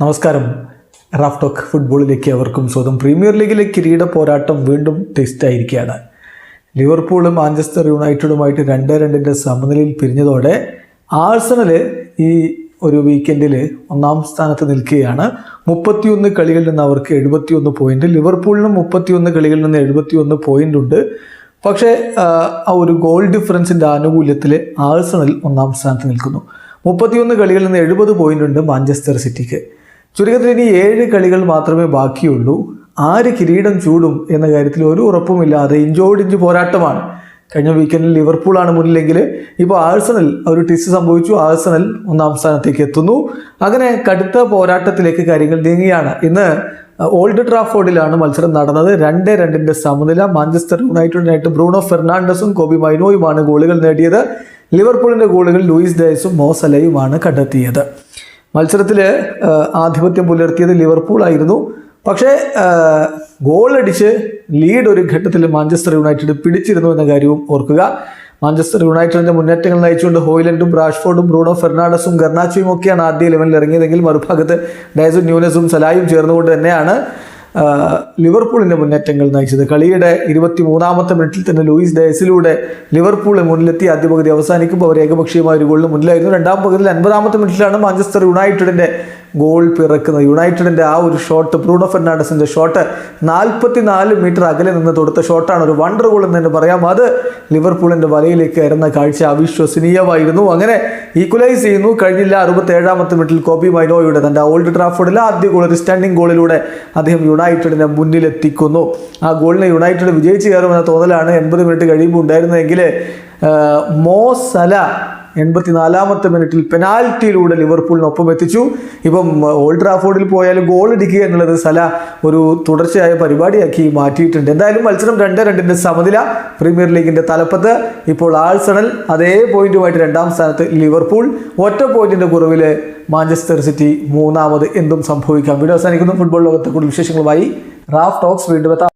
നമസ്കാരം. Raf talk ഫുട്ബോളിലേക്ക് അവർക്കും സ്വന്തം പ്രീമിയർ ലീഗിലെ കിരീട പോരാട്ടം വീണ്ടും ടെസ്റ്റ് ആയിരിക്കുകയാണ്. ലിവർപൂളും മാഞ്ചസ്റ്റർ യുണൈറ്റഡുമായിട്ട് രണ്ട് രണ്ടിന്റെ സമനിലയിൽ പിരിഞ്ഞതോടെ ആഴ്സണൽ ഈ ഒരു വീക്കെൻഡിൽ ഒന്നാം സ്ഥാനത്ത് നിൽക്കുകയാണ്. മുപ്പത്തിയൊന്ന് കളികളിൽ നിന്ന് അവർക്ക് എഴുപത്തിയൊന്ന് പോയിന്റ് ലിവർപൂളിനും മുപ്പത്തിയൊന്ന് കളികളിൽ നിന്ന് എഴുപത്തിയൊന്ന് പോയിന്റ് ഉണ്ട്. പക്ഷേ ആ ഒരു ഗോൾ ഡിഫറൻസിന്റെ ആനുകൂല്യത്തിൽ ആഴ്സണൽ ഒന്നാം സ്ഥാനത്ത് നിൽക്കുന്നു. മുപ്പത്തിയൊന്ന് കളികളിൽ നിന്ന് എഴുപത് പോയിന്റ് ഉണ്ട് മാഞ്ചസ്റ്റർ സിറ്റിക്ക്. ചുരുക്കത്തിൽ ഇനി ഏഴ് കളികൾ മാത്രമേ ബാക്കിയുള്ളൂ. ആര് കിരീടം ചൂടും എന്ന കാര്യത്തിൽ ഒരു ഉറപ്പുമില്ലാതെ ഇഞ്ചോടിഞ്ച് പോരാട്ടമാണ്. കഴിഞ്ഞ വീക്കെൻഡിൽ ലിവർപൂളാണ് മുന്നിലെങ്കിൽ ഇപ്പോൾ ആഴ്സണൽ ഒരു ടിസ്റ്റ് സംഭവിച്ചു. ആഴ്സണൽ ഒന്നാം സ്ഥാനത്തേക്ക് എത്തുന്നു. അങ്ങനെ കടുത്ത പോരാട്ടത്തിലേക്ക് കാര്യങ്ങൾ നീങ്ങുകയാണ്. ഇന്ന് ഓൾഡ് ട്രാഫോർഡിലാണ് മത്സരം നടന്നത്. രണ്ട് രണ്ടിന്റെ സമനില മാഞ്ചസ്റ്റർ യുണൈറ്റഡിനായിട്ട് ബ്രൂണോ ഫെർണാണ്ടസും കോബി മൈനോയുമാണ് ഗോളുകൾ നേടിയത്. ലിവർപൂളിന്റെ ഗോളുകൾ ലൂയിസ് ഡയസും മോസലയുമാണ് കണ്ടെത്തിയത്. മത്സരത്തിൽ ആധിപത്യം പുലർത്തിയത് ലിവർപൂൾ ആയിരുന്നു. പക്ഷേ ഗോളടിച്ച് ലീഡ് ഒരു ഘട്ടത്തിൽ മാഞ്ചസ്റ്റർ യുണൈറ്റഡ് പിടിച്ചിരുന്നു എന്ന കാര്യവും ഓർക്കുക. മാഞ്ചസ്റ്റർ യുണൈറ്റഡിന്റെ മുന്നേറ്റങ്ങൾ നയിച്ചുകൊണ്ട് ഹോയിലൻഡും റാഷ്ഫോർഡും ബ്രൂണോ ഫെർണാണ്ടസും ഗർണാച്ചയും ഒക്കെയാണ് ആദ്യ ലെവലിൽ ഇറങ്ങിയതെങ്കിൽ മറുഭാഗത്ത് ഡയസും ന്യൂനസും സലായും ചേർന്നുകൊണ്ട് തന്നെയാണ്. ആ, ലിവർപൂളിന്റെ മുന്നേറ്റങ്ങൾ നയിച്ചത്. കളിയുടെ ഇരുപത്തി മൂന്നാമത്തെ മിനിറ്റിൽ തന്നെ ലൂയിസ് ഡയസിലൂടെ ലിവർപൂളിന് മുന്നിലെത്തി ആദ്യ പകുതി അവസാനിക്കുമ്പോൾ അവർ ഏകപക്ഷീയമായ ഒരു ഗോളിന് മുന്നിലായിരുന്നു. രണ്ടാം പകുതിയിൽ അൻപതാമത്തെ മിനിറ്റിലാണ് മാഞ്ചസ്റ്റർ യുണൈറ്റഡിന്റെ ഗോൾ പിറക്കുന്നത്. യുണൈറ്റഡിന്റെ ആ ഒരു ഷോട്ട് ബ്രൂണോ ഫെർണാണ്ടസിന്റെ ഷോട്ട് നാൽപ്പത്തി നാല് മീറ്റർ അകലെ നിന്ന് തൊടുത്ത ഷോട്ടാണ്. ഒരു വണ്ടർ ഗോൾ എന്ന് തന്നെ പറയാം. അത് ലിവർപൂളിന്റെ വലയിലേക്ക് കയറുന്ന കാഴ്ച അവിശ്വസനീയമായിരുന്നു. അങ്ങനെ ഈക്വലൈസ് ചെയ്യുന്നു. കഴിഞ്ഞില്ല അറുപത്തേഴാമത്തെ മിനിറ്റിൽ കോബി മൈനോയുടെ തന്റെ ഓൾഡ് ട്രാഫോർഡിലെ ആദ്യ ഗോൾ ഒരു സ്റ്റാൻഡിംഗ് ഗോളിലൂടെ അദ്ദേഹം യുണൈറ്റഡിനെ മുന്നിലെത്തിക്കുന്നു. ആ ഗോളിനെ യുണൈറ്റഡ് വിജയിച്ചു കയറുമെന്ന തോന്നലാണ് എൺപത് മിനിറ്റ് കഴിയുമ്പോൾ ഉണ്ടായിരുന്നതെങ്കിൽ മോസല എൺപത്തിനാലാമത്തെ മിനിറ്റിൽ പെനാൽറ്റിയിലൂടെ ലിവർപൂളിനൊപ്പം എത്തിച്ചു. ഇപ്പം ഓൾഡ് ട്രാഫോർഡിൽ പോയാലും ഗോൾ അടിക്കുക എന്നുള്ളത് സല ഒരു തുടർച്ചയായ പരിപാടിയാക്കി മാറ്റിയിട്ടുണ്ട്. എന്തായാലും മത്സരം രണ്ട് രണ്ടിന്റെ സമനില പ്രീമിയർ ലീഗിന്റെ തലപ്പത്ത്. ഇപ്പോൾ ആഴ്സണൽ അതേ പോയിന്റുമായിട്ട് രണ്ടാം സ്ഥാനത്ത് ലിവർപൂൾ. ഒറ്റ പോയിന്റിന്റെ കുറവിൽ മാഞ്ചസ്റ്റർ സിറ്റി മൂന്നാമത്. എന്തും സംഭവിക്കാം. വീഡിയോ അവസാനിക്കുന്നു. ഫുട്ബോൾ ലോകത്തെ കൂടുതൽ വിശേഷങ്ങളുമായി റാഫ് ടോക്സ് വീണ്ടും